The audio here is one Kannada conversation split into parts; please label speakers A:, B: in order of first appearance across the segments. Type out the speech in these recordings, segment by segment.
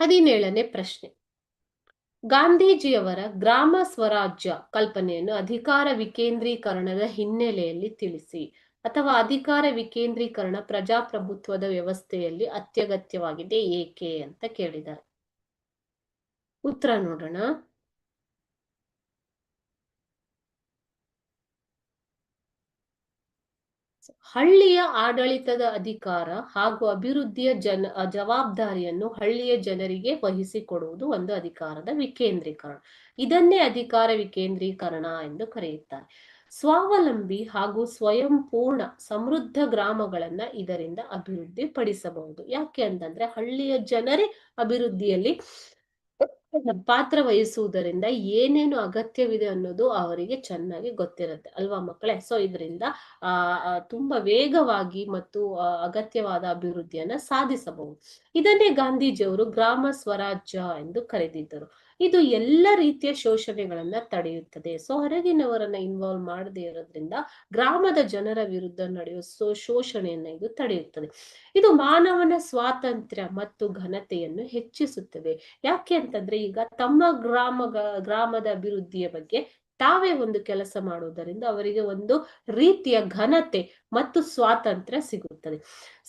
A: ಹದಿನೇಳನೇ ಪ್ರಶ್ನೆ. ಗಾಂಧೀಜಿಯವರ ಗ್ರಾಮ ಸ್ವರಾಜ್ಯ ಕಲ್ಪನೆಯನ್ನು ಅಧಿಕಾರ ವಿಕೇಂದ್ರೀಕರಣದ ಹಿನ್ನೆಲೆಯಲ್ಲಿ ತಿಳಿಸಿ ಅಥವಾ ಅಧಿಕಾರ ವಿಕೇಂದ್ರೀಕರಣ ಪ್ರಜಾಪ್ರಭುತ್ವದ ವ್ಯವಸ್ಥೆಯಲ್ಲಿ ಅತ್ಯಗತ್ಯವಾಗಿದೆ ಏಕೆ ಅಂತ ಕೇಳಿದ್ದಾರೆ. ಉತ್ತರ ನೋಡೋಣ. ಹಳ್ಳಿಯ ಆಡಳಿತದ ಅಧಿಕಾರ ಹಾಗೂ ಅಭಿವೃದ್ಧಿಯ ಜನ, ಜವಾಬ್ದಾರಿಯನ್ನು ಹಳ್ಳಿಯ ಜನರಿಗೆ ವಹಿಸಿಕೊಡುವುದು ಒಂದು ಅಧಿಕಾರದ ವಿಕೇಂದ್ರೀಕರಣ. ಇದನ್ನೇ ಅಧಿಕಾರ ವಿಕೇಂದ್ರೀಕರಣ ಎಂದು ಕರೆಯುತ್ತಾರೆ. ಸ್ವಾವಲಂಬಿ ಹಾಗೂ ಸ್ವಯಂ ಪೂರ್ಣ ಸಮೃದ್ಧ ಗ್ರಾಮಗಳನ್ನ ಇದರಿಂದ ಅಭಿವೃದ್ಧಿ ಪಡಿಸಬಹುದು ಯಾಕೆ ಅಂತಂದ್ರೆ ಹಳ್ಳಿಯ ಜನರೇ ಅಭಿವೃದ್ಧಿಯಲ್ಲಿ ಪಾತ್ರ ವಹಿಸುವುದರಿಂದ ಏನೇನು ಅಗತ್ಯವಿದೆ ಅನ್ನೋದು ಅವರಿಗೆ ಚೆನ್ನಾಗಿ ಗೊತ್ತಿರುತ್ತೆ ಅಲ್ವಾ ಮಕ್ಕಳೇ? ಸೊ ಇದರಿಂದ, ಆ ತುಂಬಾ ವೇಗವಾಗಿ ಮತ್ತು ಅಗತ್ಯವಾದ ಅಭಿವೃದ್ಧಿಯನ್ನ ಸಾಧಿಸಬಹುದು. ಇದನ್ನೇ ಗಾಂಧೀಜಿಯವರು ಗ್ರಾಮ ಸ್ವರಾಜ್ಯ ಎಂದು ಕರೆದಿದ್ದರು. ಇದು ಎಲ್ಲ ರೀತಿಯ ಶೋಷಣೆಗಳನ್ನ ತಡೆಯುತ್ತದೆ. ಸೊ ಹೊರಗಿನವರನ್ನ ಇನ್ವಾಲ್ವ್ ಮಾಡದೇ ಇರೋದ್ರಿಂದ ಗ್ರಾಮದ ಜನರ ವಿರುದ್ಧ ನಡೆಯುವ ಸೋ, ಶೋಷಣೆಯನ್ನ ಇದು ತಡೆಯುತ್ತದೆ. ಇದು ಮಾನವನ ಸ್ವಾತಂತ್ರ್ಯ ಮತ್ತು ಘನತೆಯನ್ನು ಹೆಚ್ಚಿಸುತ್ತದೆ. ಯಾಕೆ ಅಂತಂದ್ರೆ ಈಗ ತಮ್ಮ ಗ್ರಾಮ ಗ್ರಾಮದ ಅಭಿವೃದ್ಧಿಯ ಬಗ್ಗೆ ತಾವೇ ಒಂದು ಕೆಲಸ ಮಾಡುವುದರಿಂದ ಅವರಿಗೆ ಒಂದು ರೀತಿಯ ಘನತೆ ಮತ್ತು ಸ್ವಾತಂತ್ರ್ಯ ಸಿಗುತ್ತದೆ.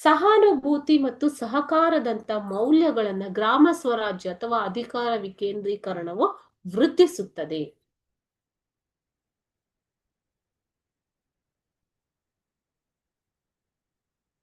A: ಸಹಾನುಭೂತಿ ಮತ್ತು ಸಹಕಾರದಂತ ಮೌಲ್ಯಗಳನ್ನ ಗ್ರಾಮ ಸ್ವರಾಜ್ಯ ಅಥವಾ ಅಧಿಕಾರ ವಿಕೇಂದ್ರೀಕರಣವು ವೃದ್ಧಿಸುತ್ತದೆ.